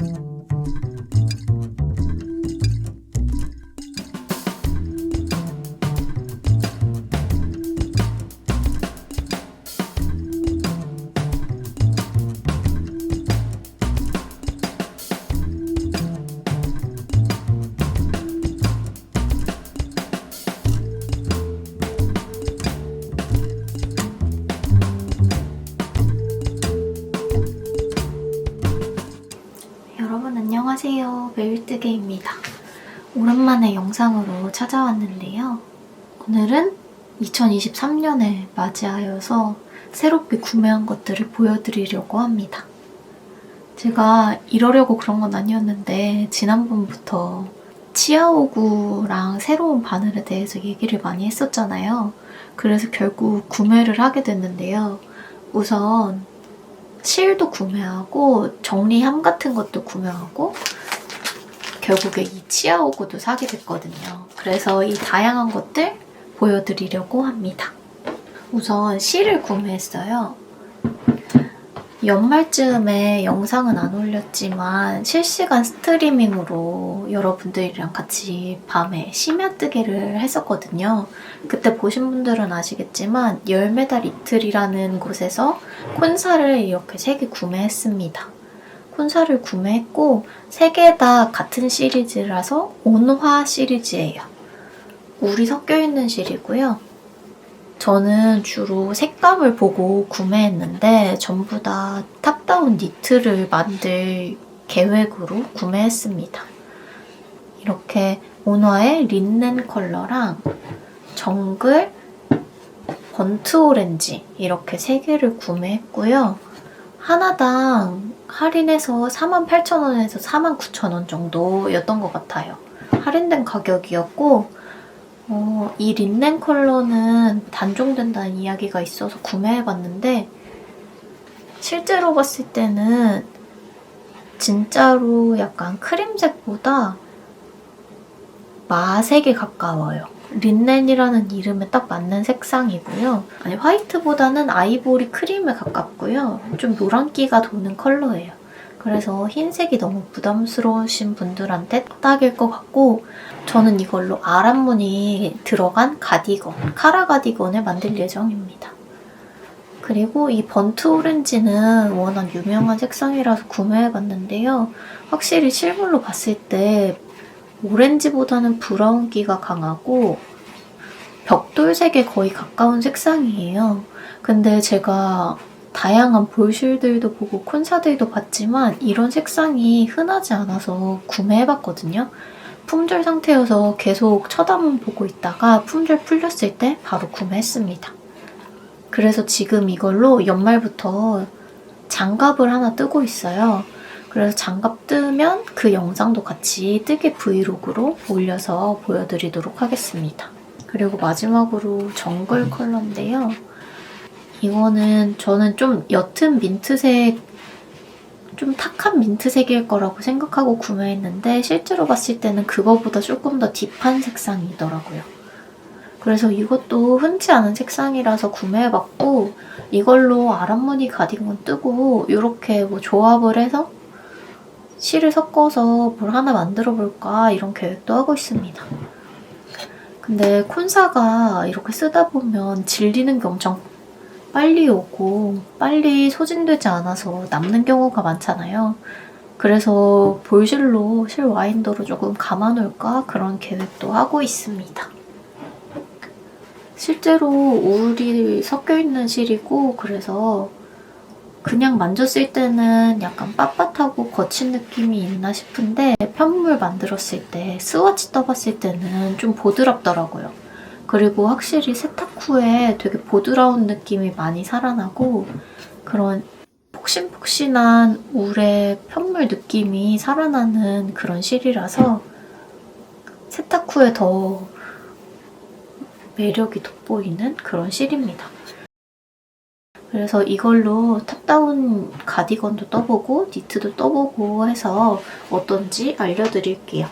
여 영상으로 찾아왔는데요. 오늘은 2023년을 맞이하여서 새롭게 구매한 것들을 보여드리려고 합니다. 제가 이러려고 그런 건 아니었는데 지난번부터 치아오구랑 새로운 바늘에 대해서 얘기를 많이 했었잖아요. 그래서 결국 구매를 하게 됐는데요. 우선 실도 구매하고 정리함 같은 것도 구매하고 결국에 이 치아오구도 사게 됐거든요. 그래서 이 다양한 것들 보여드리려고 합니다. 우선 실을 구매했어요. 연말쯤에 영상은 안 올렸지만 실시간 스트리밍으로 여러분들이랑 같이 밤에 심야뜨기를 했었거든요. 그때 보신 분들은 아시겠지만 열매달 이틀이라는 곳에서 콘사를 이렇게 3개 구매했습니다. 콘사를 구매했고 3개 다 같은 시리즈라서 온화 시리즈예요. 울이 섞여 있는 실이고요. 저는 주로 색감을 보고 구매했는데 전부 다 탑다운 니트를 만들 계획으로 구매했습니다. 이렇게 온화의 린넨 컬러랑 정글, 번트 오렌지 이렇게 세 개를 구매했고요. 하나당 할인해서 48,000원에서 49,000원 정도였던 것 같아요. 할인된 가격이었고 어, 이 린넨 컬러는 단종된다는 이야기가 있어서 구매해봤는데 실제로 봤을 때는 진짜로 약간 크림색보다 마색에 가까워요. 린넨이라는 이름에 딱 맞는 색상이고요. 아니 화이트보다는 아이보리 크림에 가깝고요. 좀 노란기가 도는 컬러예요. 그래서 흰색이 너무 부담스러우신 분들한테 딱일 것 같고 저는 이걸로 아란무늬 들어간 가디건, 카라 가디건을 만들 예정입니다. 그리고 이 번트 오렌지는 워낙 유명한 색상이라서 구매해봤는데요. 확실히 실물로 봤을 때 오렌지보다는 브라운기가 강하고 벽돌색에 거의 가까운 색상이에요. 근데 제가 다양한 볼실들도 보고 콘사들도 봤지만 이런 색상이 흔하지 않아서 구매해봤거든요. 품절 상태여서 계속 쳐다만 보고 있다가 품절 풀렸을 때 바로 구매했습니다. 그래서 지금 이걸로 연말부터 장갑을 하나 뜨고 있어요. 그래서 장갑 뜨면 그 영상도 같이 뜨개 브이로그로 올려서 보여드리도록 하겠습니다. 그리고 마지막으로 정글 컬러인데요. 이거는 저는 좀 옅은 민트색, 좀 탁한 민트색일 거라고 생각하고 구매했는데 실제로 봤을 때는 그거보다 조금 더 딥한 색상이더라고요. 그래서 이것도 흔치 않은 색상이라서 구매해봤고 이걸로 아란무늬 가디건 뜨고 이렇게 뭐 조합을 해서 실을 섞어서 뭘 하나 만들어 볼까 이런 계획도 하고 있습니다. 근데 콘사가 이렇게 쓰다 보면 질리는 게 엄청 빨리 오고 빨리 소진되지 않아서 남는 경우가 많잖아요. 그래서 볼실로 실 와인더로 조금 감아놓을까 그런 계획도 하고 있습니다. 실제로 울이 섞여 있는 실이고 그래서 그냥 만졌을 때는 약간 빳빳하고 거친 느낌이 있나 싶은데 편물 만들었을 때 스와치 떠봤을 때는 좀 보드랍더라고요. 그리고 확실히 세탁 후에 되게 보드라운 느낌이 많이 살아나고 그런 폭신폭신한 울의 편물 느낌이 살아나는 그런 실이라서 세탁 후에 더 매력이 돋보이는 그런 실입니다. 그래서 이걸로 탑다운 가디건도 떠보고 니트도 떠보고 해서 어떤지 알려드릴게요.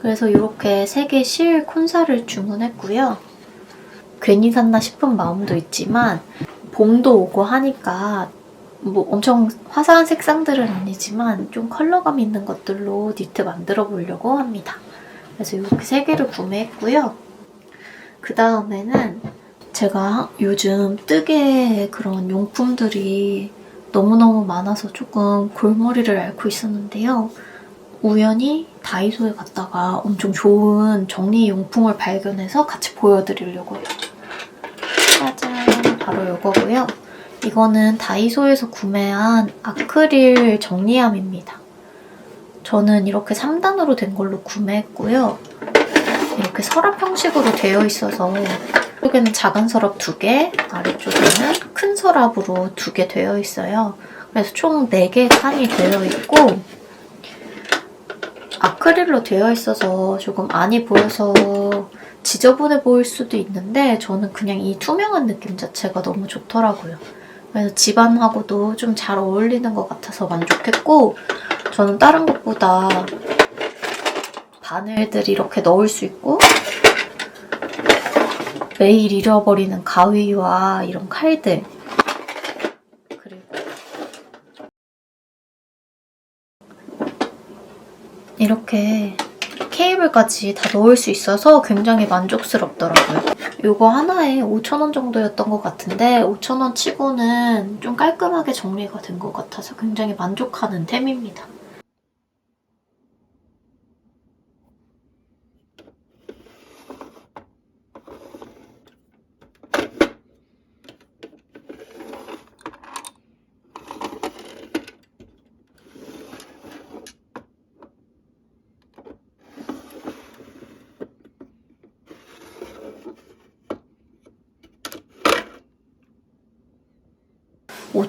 그래서 이렇게 3개 실 콘사를 주문했고요. 괜히 샀나 싶은 마음도 있지만 봄도 오고 하니까 뭐 엄청 화사한 색상들은 아니지만 좀 컬러감 있는 것들로 니트 만들어 보려고 합니다. 그래서 이렇게 세 개를 구매했고요. 그 다음에는 제가 요즘 뜨개 그런 용품들이 너무너무 많아서 조금 골머리를 앓고 있었는데요. 우연히 다이소에 갔다가 엄청 좋은 정리 용품을 발견해서 같이 보여드리려고 해요. 짜잔! 바로 이거고요. 이거는 다이소에서 구매한 아크릴 정리함입니다. 저는 이렇게 3단으로 된 걸로 구매했고요. 이렇게 서랍 형식으로 되어 있어서 쪽에는 작은 서랍 2개, 아래쪽에는 큰 서랍으로 2개 되어 있어요. 그래서 총 4개의 칸이 되어 있고 아크릴로 되어 있어서 조금 안이 보여서 지저분해 보일 수도 있는데 저는 그냥 이 투명한 느낌 자체가 너무 좋더라고요. 그래서 집안하고도 좀 잘 어울리는 것 같아서 만족했고 저는 다른 것보다 바늘들 이렇게 넣을 수 있고 매일 잃어버리는 가위와 이런 칼들 그리고 이렇게 케이블까지 다 넣을 수 있어서 굉장히 만족스럽더라고요. 이거 하나에 5,000원 정도였던 것 같은데 5,000원 치고는 좀 깔끔하게 정리가 된 것 같아서 굉장히 만족하는 템입니다.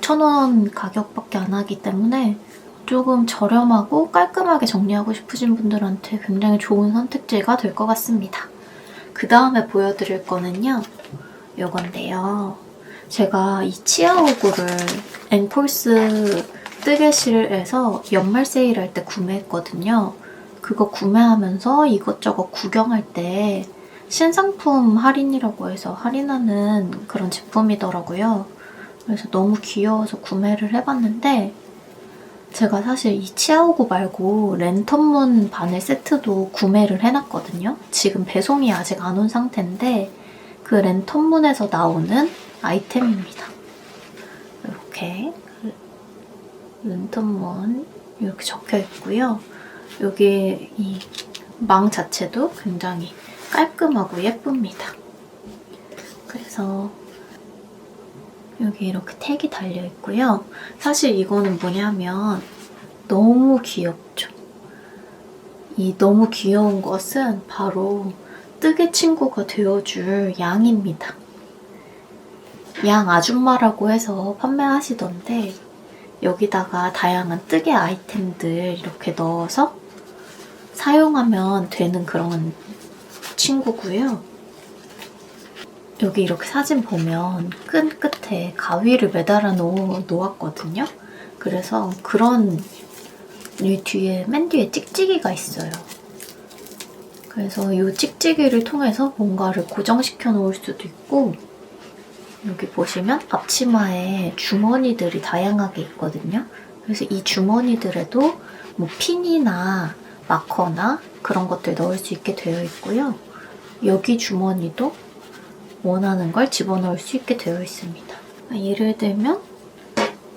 오0 0 0원 가격밖에 안 하기 때문에 조금 저렴하고 깔끔하게 정리하고 싶으신 분들한테 굉장히 좋은 선택지가 될 것 같습니다. 그 다음에 보여드릴 거는요. 요건데요. 제가 이 치아오구를 앵콜스 뜨개실에서 연말 세일할 때 구매했거든요. 그거 구매하면서 이것저것 구경할 때 신상품 할인이라고 해서 할인하는 그런 제품이더라고요. 그래서 너무 귀여워서 구매를 해봤는데 제가 사실 이 치아오구 말고 랜턴문 바늘 세트도 구매를 해놨거든요. 지금 배송이 아직 안 온 상태인데 그 랜턴문에서 나오는 아이템입니다. 이렇게 랜턴문 이렇게 적혀 있고요. 여기 이 망 자체도 굉장히 깔끔하고 예쁩니다. 그래서 여기 이렇게 택이 달려 있고요. 사실 이거는 뭐냐면 너무 귀엽죠. 이 너무 귀여운 것은 바로 뜨개 친구가 되어줄 양입니다. 양 아줌마라고 해서 판매하시던데 여기다가 다양한 뜨개 아이템들 이렇게 넣어서 사용하면 되는 그런 친구고요. 여기 이렇게 사진 보면 끈 끝에 가위를 매달아 놓, 놓았거든요. 그래서 그런 이 뒤에 맨 뒤에 찍찍이가 있어요. 그래서 이 찍찍이를 통해서 뭔가를 고정시켜 놓을 수도 있고 여기 보시면 앞치마에 주머니들이 다양하게 있거든요. 그래서 이 주머니들에도 뭐 핀이나 마커나 그런 것들 넣을 수 있게 되어 있고요. 여기 주머니도 원하는 걸 집어넣을 수 있게 되어 있습니다. 예를 들면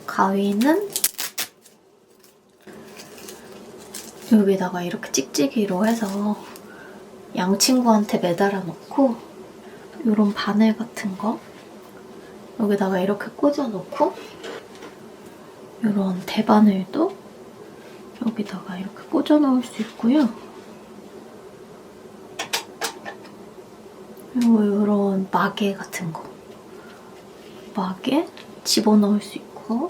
가위는 여기다가 이렇게 찍찍이로 해서 양 친구한테 매달아 놓고 이런 바늘 같은 거 여기다가 이렇게 꽂아 놓고 이런 대바늘도 여기다가 이렇게 꽂아 놓을 수 있고요. 그리고 이런 마개 같은 거 마개 집어넣을 수 있고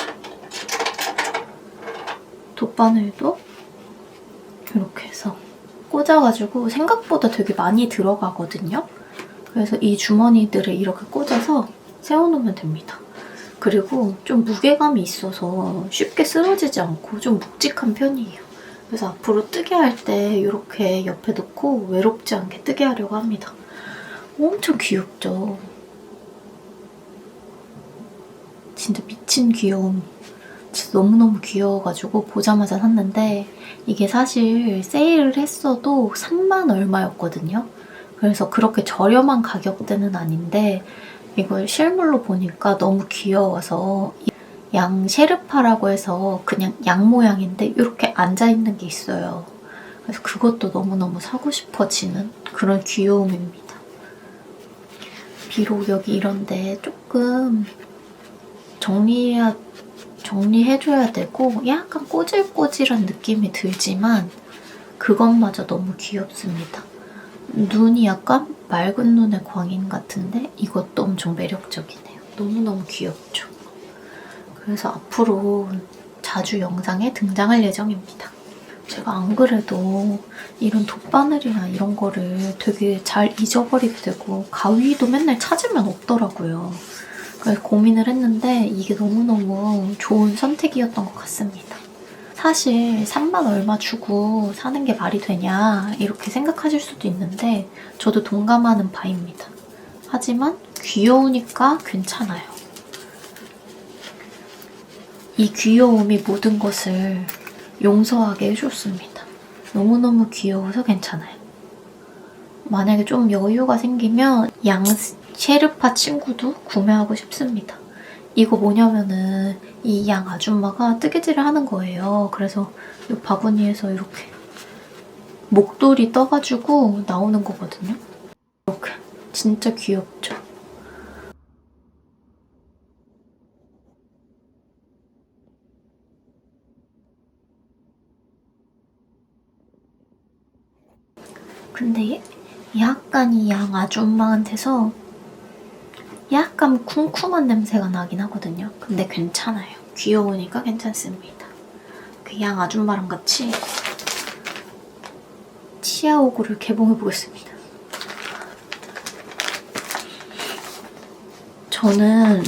돗바늘도 이렇게 해서 꽂아가지고 생각보다 되게 많이 들어가거든요. 그래서 이 주머니들을 이렇게 꽂아서 세워놓으면 됩니다. 그리고 좀 무게감이 있어서 쉽게 쓰러지지 않고 좀 묵직한 편이에요. 그래서 앞으로 뜨게 할 때 이렇게 옆에 놓고 외롭지 않게 뜨게 하려고 합니다. 엄청 귀엽죠? 진짜 미친 귀여움. 진짜 너무너무 귀여워가지고 보자마자 샀는데 이게 사실 세일을 했어도 3만 얼마였거든요. 그래서 그렇게 저렴한 가격대는 아닌데 이걸 실물로 보니까 너무 귀여워서 양 셰르파라고 해서 그냥 양 모양인데 이렇게 앉아있는 게 있어요. 그래서 그것도 너무너무 사고 싶어지는 그런 귀여움입니다. 비록 여기 이런데 조금 정리해야 정리해줘야 되고 약간 꼬질꼬질한 느낌이 들지만 그것마저 너무 귀엽습니다. 눈이 약간 맑은 눈의 광인 같은데 이것도 엄청 매력적이네요. 너무너무 귀엽죠. 그래서 앞으로 자주 영상에 등장할 예정입니다. 제가 안 그래도 이런 돗바늘이나 이런 거를 되게 잘 잊어버리게 되고 가위도 맨날 찾으면 없더라고요. 그래서 고민을 했는데 이게 너무너무 좋은 선택이었던 것 같습니다. 사실 3만 얼마 주고 사는 게 말이 되냐 이렇게 생각하실 수도 있는데 저도 동감하는 바입니다. 하지만 귀여우니까 괜찮아요. 이 귀여움이 모든 것을 용서하게 해줬습니다. 너무너무 귀여워서 괜찮아요. 만약에 좀 여유가 생기면 양 셰르파 친구도 구매하고 싶습니다. 이거 뭐냐면은 이 양 아줌마가 뜨개질을 하는 거예요. 그래서 이 바구니에서 이렇게 목도리 떠가지고 나오는 거거든요. 이렇게 진짜 귀엽죠? 근데 약간 이 양 아줌마한테서 약간 쿰쿰한 냄새가 나긴 하거든요. 근데 괜찮아요. 귀여우니까 괜찮습니다. 그 양 아줌마랑 같이 치아오구를 개봉해 보겠습니다. 저는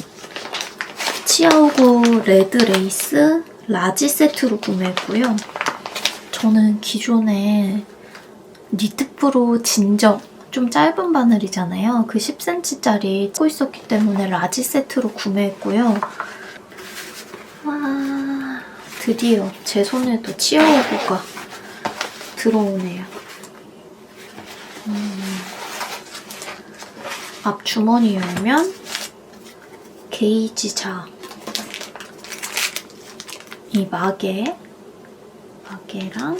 치아오구 레드 레이스 라지 세트로 구매했고요. 저는 기존에 니트프로 진저 좀 짧은 바늘이잖아요. 그 10cm짜리 쓰고 있었기 때문에 라지 세트로 구매했고요. 와 드디어 제 손에도 치어오구가 들어오네요. 음, 앞 주머니 열면 게이지 자. 이 마개, 마개랑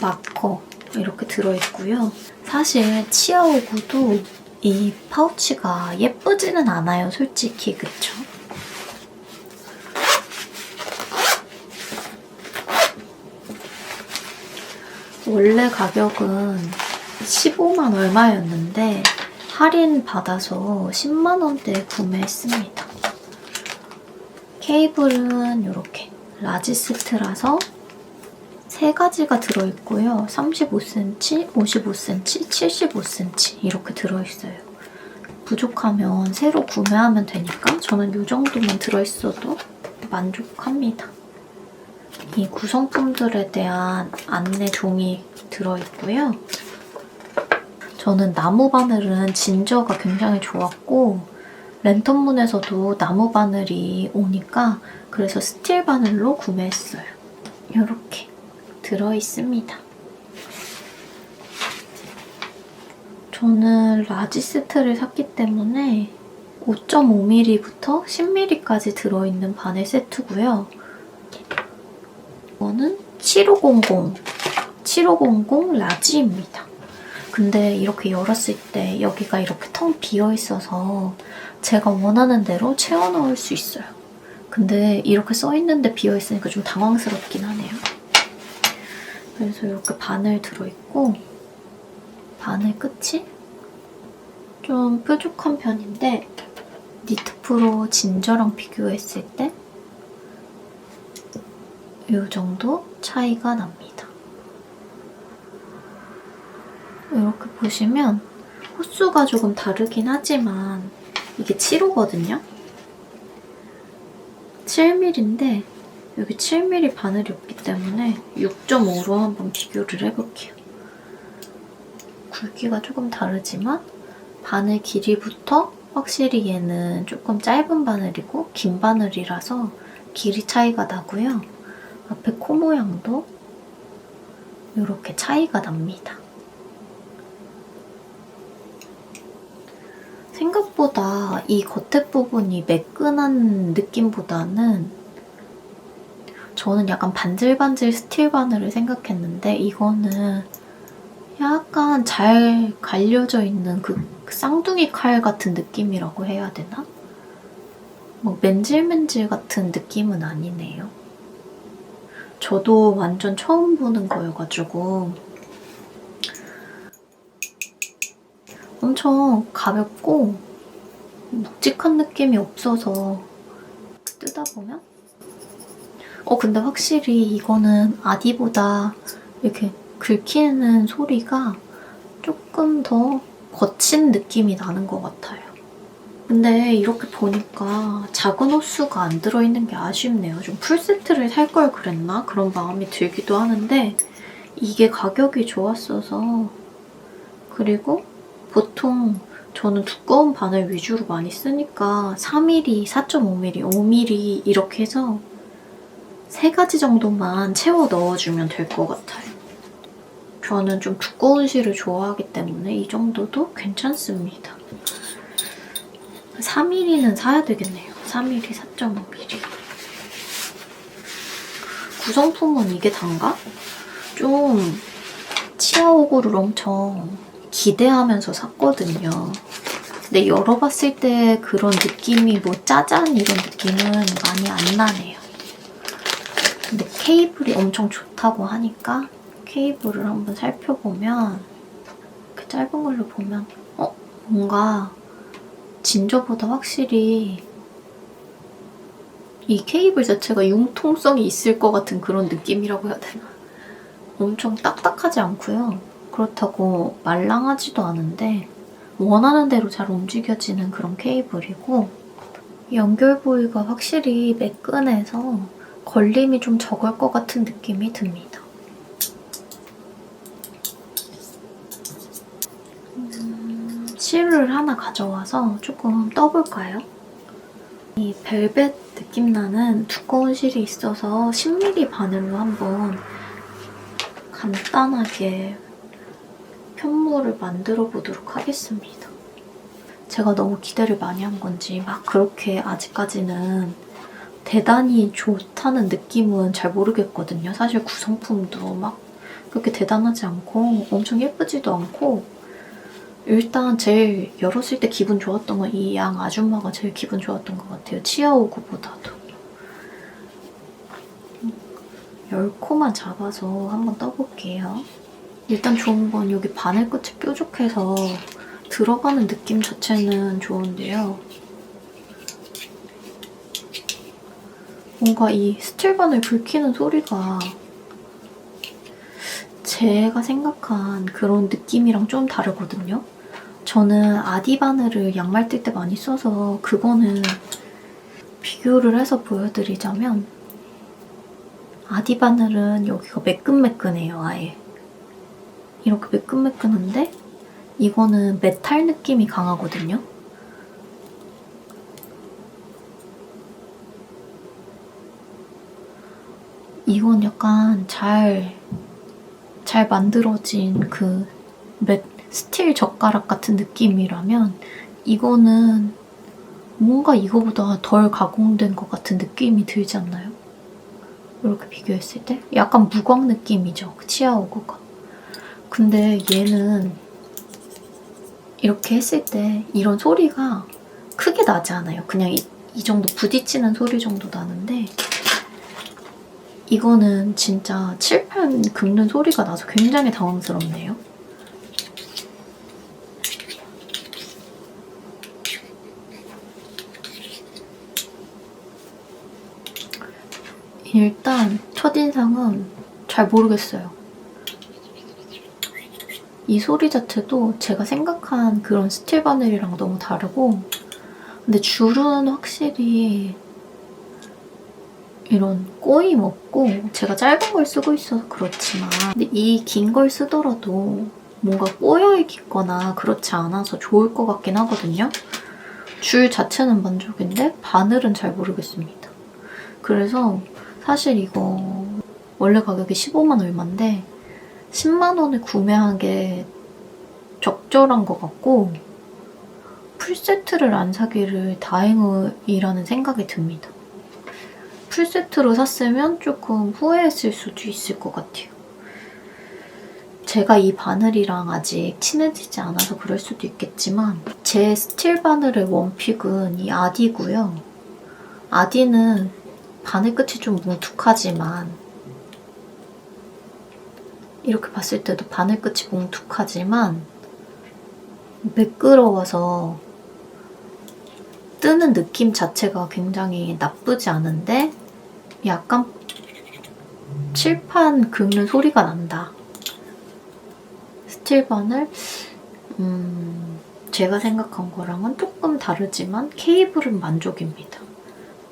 마커 이렇게 들어있고요. 사실 치아오구도 이 파우치가 예쁘지는 않아요, 솔직히 그쵸? 원래 가격은 15만 얼마였는데 할인 받아서 10만 원대에 구매했습니다. 케이블은 이렇게 라지스트라서 세 가지가 들어있고요. 35cm, 55cm, 75cm 이렇게 들어있어요. 부족하면 새로 구매하면 되니까 저는 이 정도만 들어있어도 만족합니다. 이 구성품들에 대한 안내 종이 들어있고요. 저는 나무 바늘은 진저가 굉장히 좋았고 랜턴문에서도 나무 바늘이 오니까 그래서 스틸 바늘로 구매했어요. 이렇게 들어 있습니다. 저는 라지 세트를 샀기 때문에 5.5mm부터 10mm까지 들어있는 바늘 세트고요. 이거는 7500, 7500 라지입니다. 근데 이렇게 열었을 때 여기가 이렇게 텅 비어 있어서 제가 원하는 대로 채워 넣을 수 있어요. 근데 이렇게 써 있는데 비어 있으니까 좀 당황스럽긴 하네요. 그래서 이렇게 바늘 들어있고 바늘 끝이 좀 뾰족한 편인데 니트프로 진저랑 비교했을 때 이 정도 차이가 납니다. 이렇게 보시면 호수가 조금 다르긴 하지만 이게 7호거든요. 7mm인데 여기 7mm 바늘이 없기 때문에 6.5로 한번 비교를 해볼게요. 굵기가 조금 다르지만 바늘 길이부터 확실히 얘는 조금 짧은 바늘이고 긴 바늘이라서 길이 차이가 나고요. 앞에 코 모양도 이렇게 차이가 납니다. 생각보다 이 겉에 부분이 매끈한 느낌보다는 저는 약간 반질반질 스틸 바늘을 생각했는데 이거는 약간 잘 갈려져 있는 그 쌍둥이 칼 같은 느낌이라고 해야 되나? 뭐 맨질맨질 같은 느낌은 아니네요. 저도 완전 처음 보는 거여가지고 엄청 가볍고 묵직한 느낌이 없어서 뜨다 보면 어 근데 확실히 이거는 아디보다 이렇게 긁히는 소리가 조금 더 거친 느낌이 나는 것 같아요. 근데 이렇게 보니까 작은 호수가 안 들어있는 게 아쉽네요. 좀 풀세트를 살 걸 그랬나? 그런 마음이 들기도 하는데 이게 가격이 좋았어서 그리고 보통 저는 두꺼운 바늘 위주로 많이 쓰니까 4mm, 4.5mm, 5mm 이렇게 해서 세 가지 정도만 채워 넣어주면 될 것 같아요. 저는 좀 두꺼운 실을 좋아하기 때문에 이 정도도 괜찮습니다. 4mm는 사야 되겠네요. 3mm, 4.5mm. 구성품은 이게 단가? 좀 치아오구를 엄청 기대하면서 샀거든요. 근데 열어봤을 때 그런 느낌이 뭐 짜잔 이런 느낌은 많이 안 나네요. 케이블이 엄청 좋다고 하니까 케이블을 한번 살펴보면 이렇게 짧은 걸로 보면 어? 뭔가 진저보다 확실히 이 케이블 자체가 융통성이 있을 것 같은 그런 느낌이라고 해야 되나? 엄청 딱딱하지 않고요. 그렇다고 말랑하지도 않은데 원하는 대로 잘 움직여지는 그런 케이블이고 연결 부위가 확실히 매끈해서 걸림이 좀 적을 것 같은 느낌이 듭니다. 음, 실을 하나 가져와서 조금 떠볼까요? 이 벨벳 느낌 나는 두꺼운 실이 있어서 10mm 바늘로 한번 간단하게 편물을 만들어 보도록 하겠습니다. 제가 너무 기대를 많이 한 건지 막 그렇게 아직까지는 대단히 좋다는 느낌은 잘 모르겠거든요. 사실 구성품도 막 그렇게 대단하지 않고 엄청 예쁘지도 않고 일단 제일 열었을 때 기분 좋았던 건 이 양 아줌마가 제일 기분 좋았던 것 같아요. 치아오구보다도. 열 코만 잡아서 한번 떠볼게요. 일단 좋은 건 여기 바늘 끝이 뾰족해서 들어가는 느낌 자체는 좋은데요. 뭔가 이 스틸 바늘 긁히는 소리가 제가 생각한 그런 느낌이랑 좀 다르거든요. 저는 아디 바늘을 양말 뜰 때 많이 써서 그거는 비교를 해서 보여드리자면 아디 바늘은 여기가 매끈매끈해요, 아예. 이렇게 매끈매끈한데 이거는 메탈 느낌이 강하거든요. 이건 약간 잘, 잘 만들어진 그 맷, 스틸 젓가락 같은 느낌이라면 이거는 뭔가 이거보다 덜 가공된 것 같은 느낌이 들지 않나요? 이렇게 비교했을 때? 약간 무광 느낌이죠, 그 치아오구가. 근데 얘는 이렇게 했을 때 이런 소리가 크게 나지 않아요. 그냥 이, 이 정도 부딪히는 소리 정도 나는데 이거는 진짜 칠판 긁는 소리가 나서 굉장히 당황스럽네요. 일단 첫인상은 잘 모르겠어요. 이 소리 자체도 제가 생각한 그런 스틸 바늘이랑 너무 다르고 근데 줄은 확실히 이런 꼬임 없고 제가 짧은 걸 쓰고 있어서 그렇지만 근데 이 긴 걸 쓰더라도 뭔가 꼬여 있거나 그렇지 않아서 좋을 것 같긴 하거든요. 줄 자체는 만족인데 바늘은 잘 모르겠습니다. 그래서 사실 이거 원래 가격이 15만 얼마인데 10만 원에 구매한 게 적절한 것 같고 풀세트를 안 사기를 다행이라는 생각이 듭니다. 풀세트로 샀으면 조금 후회했을 수도 있을 것 같아요. 제가 이 바늘이랑 아직 친해지지 않아서 그럴 수도 있겠지만 제 스틸 바늘의 원픽은 이 아디고요. 아디는 바늘 끝이 좀 뭉툭하지만 이렇게 봤을 때도 바늘 끝이 뭉툭하지만 매끄러워서 뜨는 느낌 자체가 굉장히 나쁘지 않은데 약간 칠판 긁는 소리가 난다. 스틸바늘 음, 제가 생각한 거랑은 조금 다르지만 케이블은 만족입니다.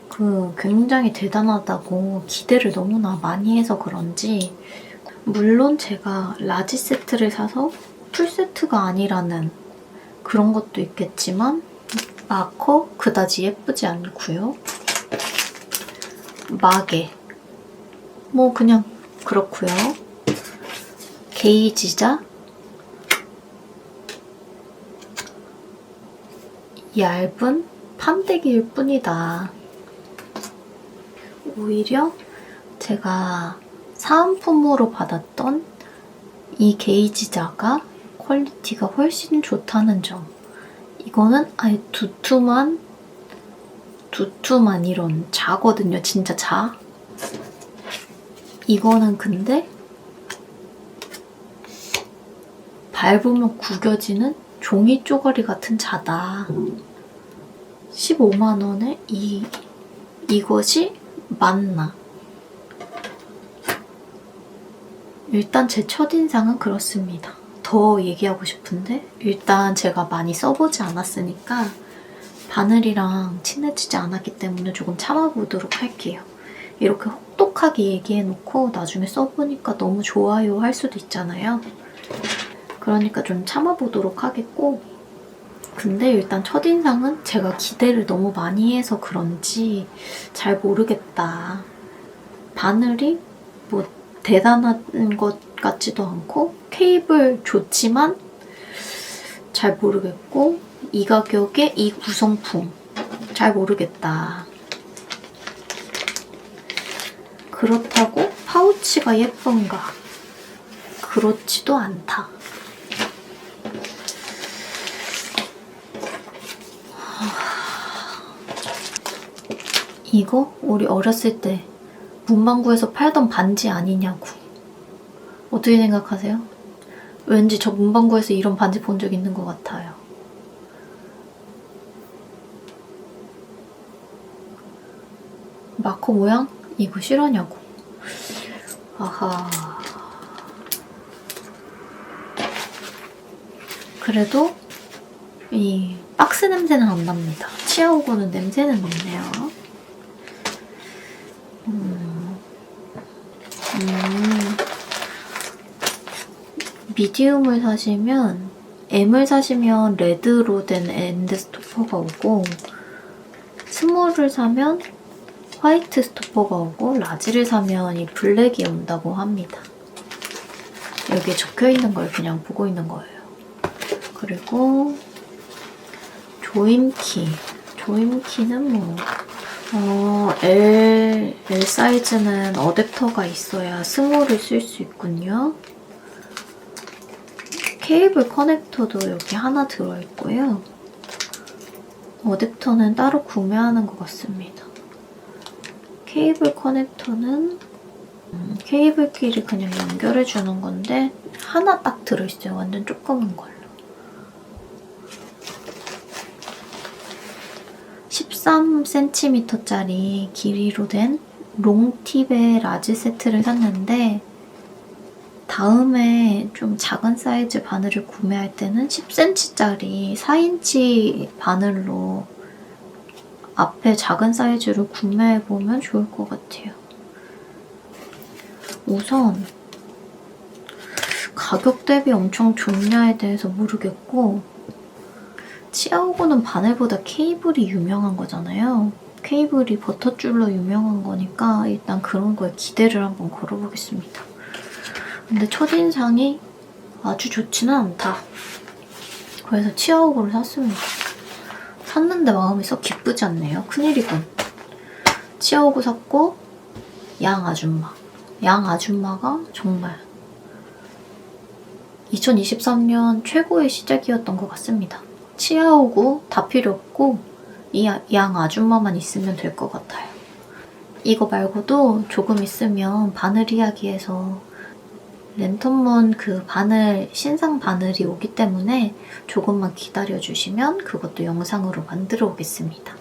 그 굉장히 대단하다고 기대를 너무나 많이 해서 그런지 물론 제가 라지 세트를 사서 풀 세트가 아니라는 그런 것도 있겠지만 마커 그다지 예쁘지 않고요. 마개 뭐 그냥 그렇고요. 게이지자 얇은 판때기일 뿐이다. 오히려 제가 사은품으로 받았던 이 게이지자가 퀄리티가 훨씬 좋다는 점. 이거는 아예 두툼한 두툼한 이런 자거든요. 진짜 자. 이거는 근데 밟으면 구겨지는 종이 쪼가리 같은 자다. 15만 원에 이 이것이 맞나? 일단 제 첫인상은 그렇습니다. 더 얘기하고 싶은데 일단 제가 많이 써보지 않았으니까 바늘이랑 친해지지 않았기 때문에 조금 참아보도록 할게요. 이렇게 혹독하게 얘기해놓고 나중에 써보니까 너무 좋아요 할 수도 있잖아요. 그러니까 좀 참아보도록 하겠고 근데 일단 첫인상은 제가 기대를 너무 많이 해서 그런지 잘 모르겠다. 바늘이 뭐 대단한 것 같지도 않고 케이블 좋지만 잘 모르겠고 이 가격에 이 구성품 잘 모르겠다. 그렇다고 파우치가 예쁜가? 그렇지도 않다. 이거 우리 어렸을 때 문방구에서 팔던 반지 아니냐고. 어떻게 생각하세요? 왠지 저 문방구에서 이런 반지 본 적 있는 것 같아요. 마커 모양? 이거 실화냐고. 아하. 그래도 이 박스 냄새는 안 납니다. 치아오고는 냄새는 없네요. 음. 음. 미디움을 사시면 M을 사시면 레드로 된 엔드 스토퍼가 오고 스몰을 사면 화이트 스토퍼가 오고 라지를 사면 이 블랙이 온다고 합니다. 여기에 적혀 있는 걸 그냥 보고 있는 거예요. 그리고 조임키. 조임키는 뭐 어, L, L 사이즈는 어댑터가 있어야 스몰을 쓸 수 있군요. 케이블 커넥터도 여기 하나 들어있고요. 어댑터는 따로 구매하는 것 같습니다. 케이블 커넥터는 음, 케이블끼리 그냥 연결해주는 건데 하나 딱 들어있어요. 완전 조그만 걸로. 13cm짜리 길이로 된 롱팁의 라지 세트를 샀는데 다음에 좀 작은 사이즈 바늘을 구매할 때는 10cm짜리 4인치 바늘로 앞에 작은 사이즈로 구매해보면 좋을 것 같아요. 우선 가격 대비 엄청 좋냐에 대해서 모르겠고 치아오고는 바늘보다 케이블이 유명한 거잖아요. 케이블이 버터줄로 유명한 거니까 일단 그런 거에 기대를 한번 걸어보겠습니다. 근데 첫인상이 아주 좋지는 않다. 그래서 치아오고를 샀습니다. 샀는데 마음이 썩 기쁘지 않네요. 큰일이군. 치아오고 샀고 양 아줌마. 양 아줌마가 정말 2023년 최고의 시작이었던 것 같습니다. 치아오고 다 필요 없고 이 양 아줌마만 있으면 될 것 같아요. 이거 말고도 조금 있으면 바늘 이야기에서 랜턴문 그 바늘 신상 바늘이 오기 때문에 조금만 기다려 주시면 그것도 영상으로 만들어 오겠습니다.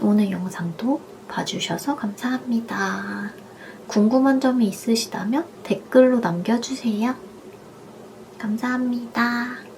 오늘 영상도 봐주셔서 감사합니다. 궁금한 점이 있으시다면 댓글로 남겨주세요. 감사합니다.